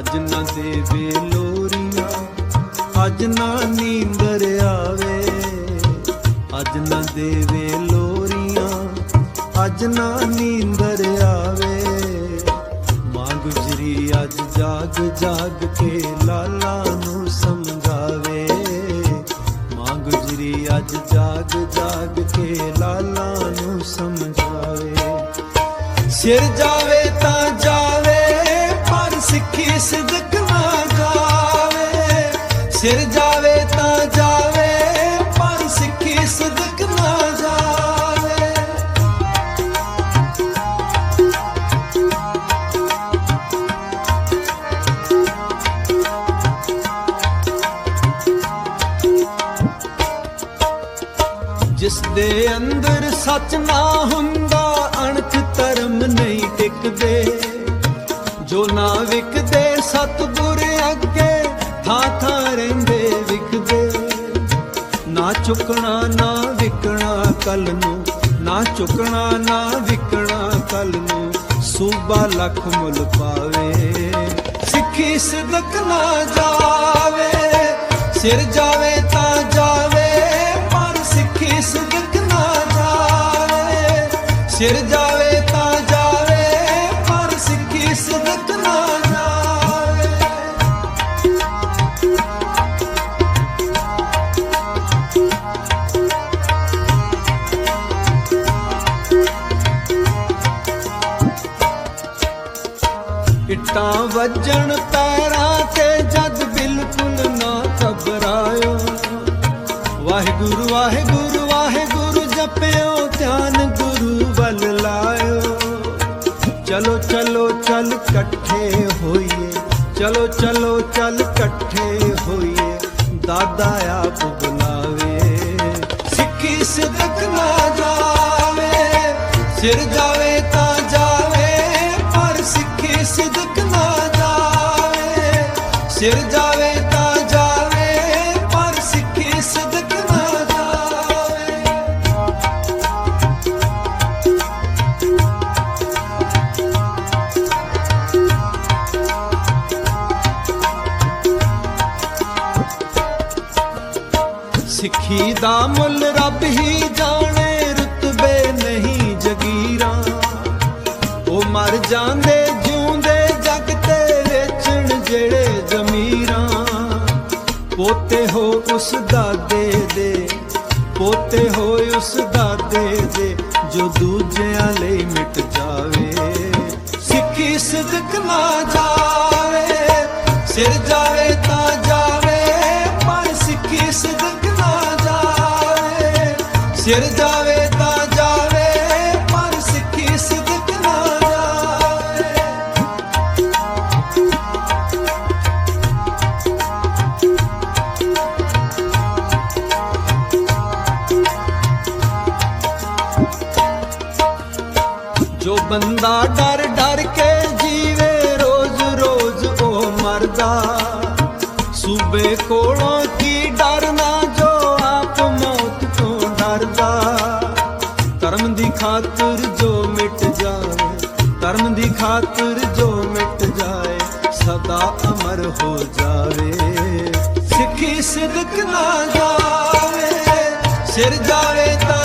ਅੱਜ ਨਾ ਦੇਵੇ ਲੋਰੀਆਂ, ਅੱਜ ਨਾ ਨੀਂਦਰ ਆਵੇ। ਅੱਜ ਨਾ ਦੇਵੇ ਲੋਰੀਆਂ, ਅੱਜ ਨਾ ਨੀਂਦਰ ਆਵੇ। ਮਾਂ ਗੁਜਰੀ ਅੱਜ ਜਾਗ ਜਾਗ ਕੇ ਲਾਲਾ ਨੂੰ ਸਮਝਾਵੇ। ਮਾਂ ਗੁਜਰੀ ਅੱਜ ਜਾਗ ਜਾਗ ਕੇ ਲਾਲਾ ਨੂੰ ਸਮਝਾਵੇ। ਸਿਰ ਜਾਵੇ ਤਾਂ ਜਾਵੇ ਸਿਰ ਜਾਵੇ ਤਾਂ ਜਾਵੇ ਪਰ ਸਿੱਖੀ ਸਿਦਕ ਨਾ ਜਾਵੇ। ਜਿਸ ਦੇ ਅੰਦਰ ਸੱਚ ਨਾ ਹੁੰਦਾ, ਅਣਖ ਧਰਮ ਨਹੀਂ ਟਿਕਦੇ। ਜੋ ਨਾ ਵਿਕਦੇ ਸਤਿਗੁਰ ਅੱਗੇ ਥਾਂ ਥਾਂ ਰਹਿੰਦੇ ਵਿਕਦੇ ਨਾ ਚੁੱਕਣਾ, ਨਾ ਵਿਕਣਾ ਕੱਲ ਨੂੰ। ਨਾ ਚੁੱਕਣਾ, ਨਾ ਵਿਕਣਾ ਕੱਲ ਨੂੰ। ਸੂਬਾ ਲੱਖ ਮੁੱਲ ਪਾਵੇ। ਸਿੱਖੀ ਸਿਦਕ ਨਾ ਜਾਵੇ। ਸਿਰ ਜਾਵੇ ਤਾਂ ਜਾਵੇ। ਪਰ ਸਿੱਖੀ ਸਿਦਕ ਨਾ ਜਾਵੇ। ਸਿਰ ਜਾਵੇ ਇੱਟਾਂ ਵੱਜਣ ਪੈਰਾਂ ਤੇ ਜਦ ਬਿਲਕੁਲ ਨਾ ਘਬਰਾਇਓ। ਵਾਹਿਗੁਰੂ ਵਾਹਿਗੁਰੂ ਵਾਹਿਗੁਰੂ ਜਪਿਓ, ਧਿਆਨ ਗੁਰੂ ਵੱਲ ਲਾਇਓ। ਚਲੋ ਚਲੋ, ਚੱਲ ਇਕੱਠੇ ਹੋਈਏ। ਚਲੋ ਚਲੋ, ਚੱਲ ਇਕੱਠੇ ਹੋਈਏ। ਦਾਦਾ ਆਪ ਬੁਲਾਵੇ ਸਿੱਖੀ ਸਿਦਕ ਨਾ ਜਾਵੇ। ਸਿਰ ਜਾਵੇ ਨਾ ਜਾਵੇ, ਸਿਰ ਜਾਵੇ ਤਾਂ ਜਾਵੇ, ਪਰ ਸਿੱਖੀ ਸਿਦਕ ਨਾ ਜਾਵੇ। ਸਿੱਖੀ ਦਾ ਮੁੱਲ ਰੱਬ ਹੀ ਜਾਣੇ, ਰੁਤਬੇ ਨਹੀਂ ਜਗੀਰਾਂ। ਉਹ ਮਰ ਜਾਂਦੇ ਉਸ ਦਾਦੇ ਦੇ, ਪੋਤੇ ਹੋਏ ਉਸ ਦਾਦੇ ਦੇ, ਜੋ ਦੂਜਿਆਂ ਲਈ ਮਿਟ ਜਾਵੇ। ਸਿੱਖੀ ਸਿਦਕ ਨਾ ਜਾਵੇ, ਸਿਰ ਜਾਵੇ ਤਾਂ ਜਾਵੇ, ਪਰ ਸਿੱਖੀ ਸਿਦਕ ਨਾ ਜਾਵੇ। ਸਿਰ ਜਾਵੇ ਬੰਦਾ ਡਰ ਡਰ ਕੇ ਜੀਵੇ ਰੋਜ਼ ਰੋਜ਼ ਉਹ ਮਰਦਾ। ਸੂਬੇ ਕੋਲੋਂ ਕੀ ਡਰਨਾ ਜੋ ਆਪ ਮੌਤ ਤੋਂ ਡਰਦਾ। ਧਰਮ ਦੀ ਖਾਤਰ ਜੋ ਮਿਟ ਜਾਏ, ਧਰਮ ਦੀ ਖਾਤਰ ਜੋ ਮਿਟ ਜਾਏ, ਸਦਾ ਅਮਰ ਹੋ ਜਾਵੇ। ਸਿੱਖੀ ਸਿਦਕ ਨਾ ਜਾਵੇ, ਸਿਰ ਜਾਵੇ ਤਾਂ